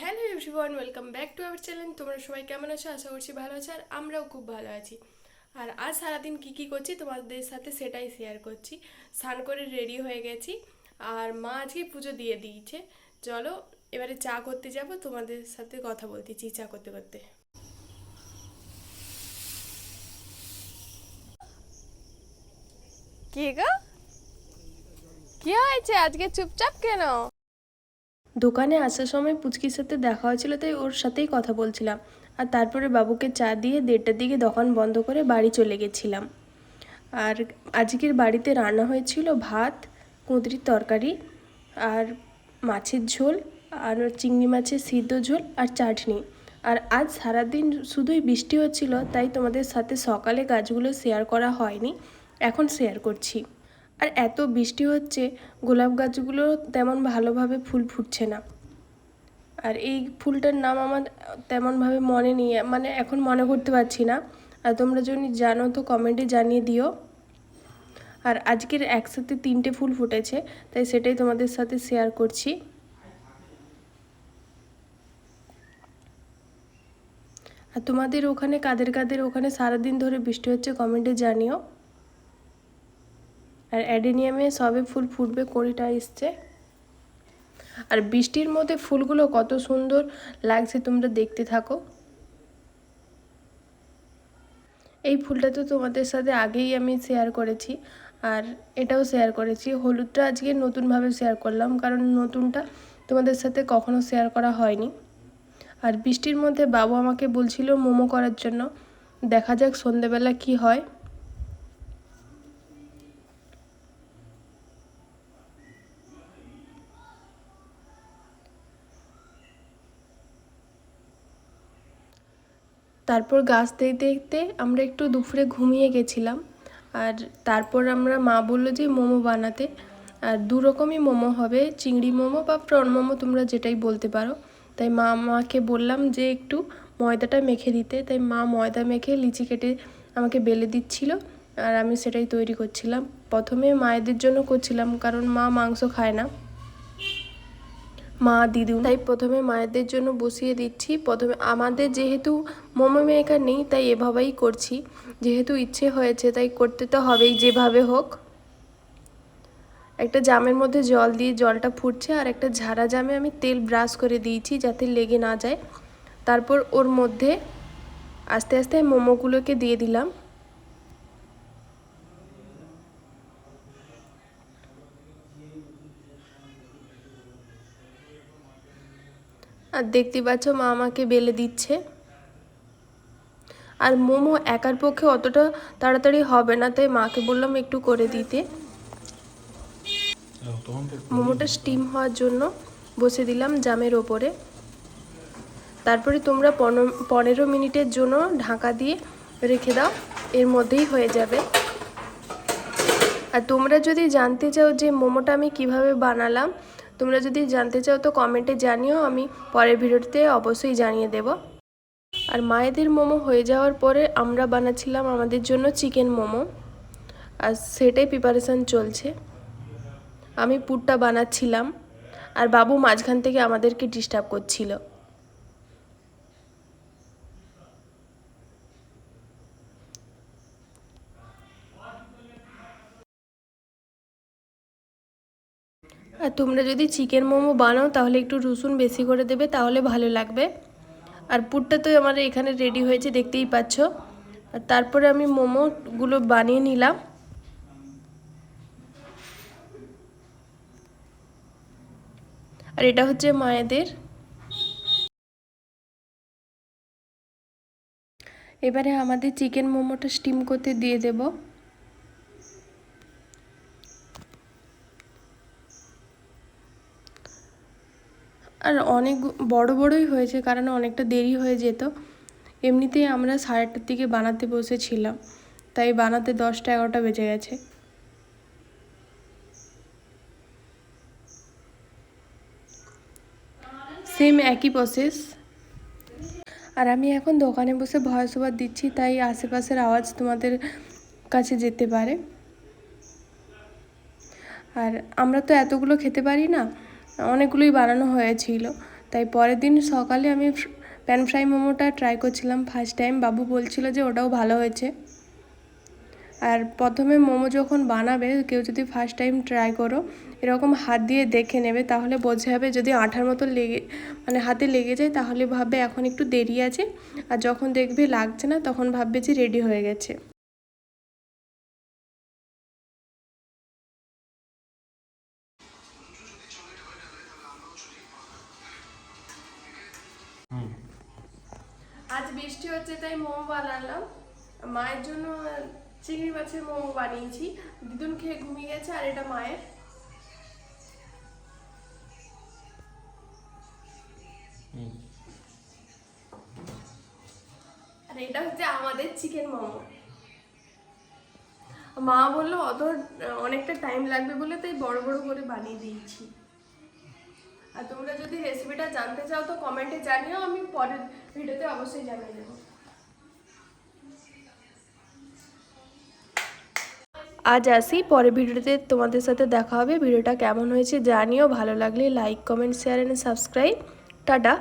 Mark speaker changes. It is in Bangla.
Speaker 1: Hello everyone, welcome back to our channel. তোমরা সবাই কেমন আছো? আশা করছি ভালো আছো, আর আমরাও খুব ভালো আছি। আর আজ সারাদিন কী কী করছি তোমাদের সাথে সেটাই শেয়ার করছি। স্নান করে রেডি হয়ে গেছি, আর মা আজকে পুজো দিয়ে দিয়েছে। চলো, এবারে চা করতে যাব, তোমাদের সাথে কথা বলতেছি চা করতে করতে।
Speaker 2: কি গো? কি হয়েছে? আজকে চুপচাপ কেন?
Speaker 1: দোকানে আসার সময় পুচকির সাথে দেখা হয়েছিল, তাই ওর সাথেই কথা বলছিলাম। আর তারপরে বাবুকে চা দিয়ে দেড়টার দিকে দোকান বন্ধ করে বাড়ি চলে গেছিলাম। আর আজকের বাড়িতে রান্না হয়েছিল ভাত, কুঁদরির তরকারি, আর মাছের ঝোল, আর চিংড়ি মাছের সিদ্ধ ঝোল, আর চাটনি। আর আজ সারাদিন শুধুই বৃষ্টি হচ্ছিল, তাই তোমাদের সাথে সকালে গাছগুলো শেয়ার করা হয়নি, এখন শেয়ার করছি। আর এত বৃষ্টি হচ্ছে, গোলাপ গাছগুলো তেমন ভালোভাবে ফুল ফুটছে না। আর এই ফুলটার নাম আমার তেমনভাবে মনে নেই মানে এখন মনে করতে পারছি না। আর তোমরা যদি জানো তো কমেন্টে জানিয়ে দিও। আর আজকের একসাথে তিনটে ফুল ফুটেছে, তাই সেটাই তোমাদের সাথে শেয়ার করছি। আর তোমাদের ওখানে, কাদের কাদের ওখানে সারাদিন ধরে বৃষ্টি হচ্ছে কমেন্টে জানিও। আর অ্যাডেনিয়ামে সবে ফুল ফুটবে, কড়িটা এসছে। আর বৃষ্টির মধ্যে ফুলগুলো কত সুন্দর লাগছে, তোমরা দেখতে থাকো। এই ফুলটা তো তোমাদের সাথে আগেই আমি শেয়ার করেছি, আর এটাও শেয়ার করেছি। হলুদটা আজকে নতুনভাবে শেয়ার করলাম, কারণ নতুনটা তোমাদের সাথে কখনো শেয়ার করা হয়নি। আর বৃষ্টির মধ্যে বাবু আমাকে বলছিল মোমো করার জন্য, দেখা যাক সন্ধেবেলা কি হয়। তারপর গাছ দেখতে দেখতে আমরা একটু দুপুরে ঘুমিয়ে গেছিলাম। আর তারপর আমরা মা বলল যে মোমো বানাতে। আর দু রকমই মোমো হবে, চিংড়ি মোমো বা প্রন মোমো তোমরা যেটাই বলতে পারো। তাই মা মাকে বললাম যে একটু ময়দাটা মেখে দিতে। তাই মা ময়দা মেখে লিচি কেটে আমাকে বেলে দিচ্ছিল আর আমি সেটাই তৈরি করছিলাম। প্রথমে মায়েদের জন্য করছিলাম, কারণ মা মাংস খায় না। মা দিদু তাই প্রথমে মায়েদের জন্য বসিয়ে দিচ্ছি। প্রথমে আমাদের যেহেতু মোমো মেকার নেই, তাই এভাবেই করছি। যেহেতু ইচ্ছে হয়েছে, তাই করতে তো হবেই, যেভাবে হোক। একটা জামের মধ্যে জল দিয়ে জলটা ফুটছে, আর একটা ঝাড়া জামে আমি তেল ব্রাশ করে দিয়েছি যাতে লেগে না যায়। তারপর ওর মধ্যে আস্তে আস্তে মোমোগুলোকে দিয়ে দিলাম। আর দেখতে পাচ্ছ মা আমাকে বেলে দিচ্ছে। আর মোমো একার পক্ষে অতটা তাড়াতাড়ি হবে না তাই মাকে বললাম একটু করে দিতে। মোমোটা স্টিম হওয়ার জন্য বসে দিলাম জামের ওপরে। তারপরে তোমরা পনেরো মিনিটের জন্য ঢাকা দিয়ে রেখে দাও এর মধ্যেই হয়ে যাবে। আর তোমরা যদি জানতে চাও যে মোমোটা আমি কীভাবে বানালাম তোমরা যদি জানতে চাও তো কমেন্টে জানিও, আমি পরের ভিডিওতে অবশ্যই জানিয়ে দেব। আর মায়েদের মোমো হয়ে যাওয়ার পরে আমরা বানাচ্ছিলাম আমাদের জন্য চিকেন মোমো। আর সেটাই প্রিপারেশান চলছে। আমি পুরটা বানাচ্ছিলাম। আর বাবু মাঝখান থেকে আমাদেরকে ডিস্টার্ব করছিল। আর তোমরা যদি চিকেন মোমো বানাও, তাহলে একটু রসুন বেশি করে দেবে, তাহলে ভালো লাগবে। আর পুরটা তো আমার এখানে রেডি হয়েছে, দেখতেই পাচ্ছ। আর তারপরে আমি মোমোগুলো বানিয়ে নিলাম। আর এটা হচ্ছে মায়েদের। এবারে আমাদের চিকেন মোমোটা স্টিম করতে দিয়ে দেবো। আর অনেক বড় বড়ই হয়েছে কারণ অনেকটা দেরি হয়ে যেত। এমনিতেই আমরা সাড়ে আটটার দিকে বানাতে বসেছিলাম। তাই বানাতে দশটা এগারোটা বেজে গেছে। সেম একই প্রসেস আর আমি এখন দোকানে বসে ভয়েস ওভার দিচ্ছি, তাই আশেপাশের আওয়াজ তোমাদের কাছে যেতে পারে। আর আমরা তো এতগুলো খেতে পারি না। অনেকগুলোই বানানো হয়েছিল। তাই পরের দিন সকালে আমি প্যান ফ্রাই মোমোটা ট্রাই করছিলাম। ফার্স্ট টাইম বাবু বলছিল যে ওটাও ভালো হয়েছে। আর প্রথমে মোমো যখন বানাবে, কেউ যদি ফার্স্ট টাইম ট্রাই করো, এরকম হাত দিয়ে দেখে নেবে, তাহলে বোঝা যাবে যদি আঠার মতো লেগে মানে হাতে লেগে যায়, তাহলে ভাববে এখন একটু দেরি আছে। আর যখন দেখবে লাগছে না, তখন ভাববে যে রেডি হয়ে গেছে। আজ বৃষ্টি হচ্ছে তাই মোমো বানালাম। মায়ের জন্য চিংড়ি মাছের মোমো বানিয়েছি। দিদুন খেয়ে ঘুমিয়ে গেছে আর এটা মায়ের। আর এটা হচ্ছে আমাদের চিকেন মোমো। মা বলল অত অনেকটা টাইম লাগবে বলে তাই বড় বড় করে বানিয়ে দিয়েছি। আর তোমরা যদি রেসিপিটা জানতে চাও তো কমেন্টে জানিও আমি পরের ভিডিওতে অবশ্যই জানিয়ে দেবো। আজ আসি পরে ভিডিওতে তোমাদের সাথে দেখা হবে। ভিডিওটা কেমন হয়েছে জানিও, ভালো লাগলে like comment share and subscribe tata.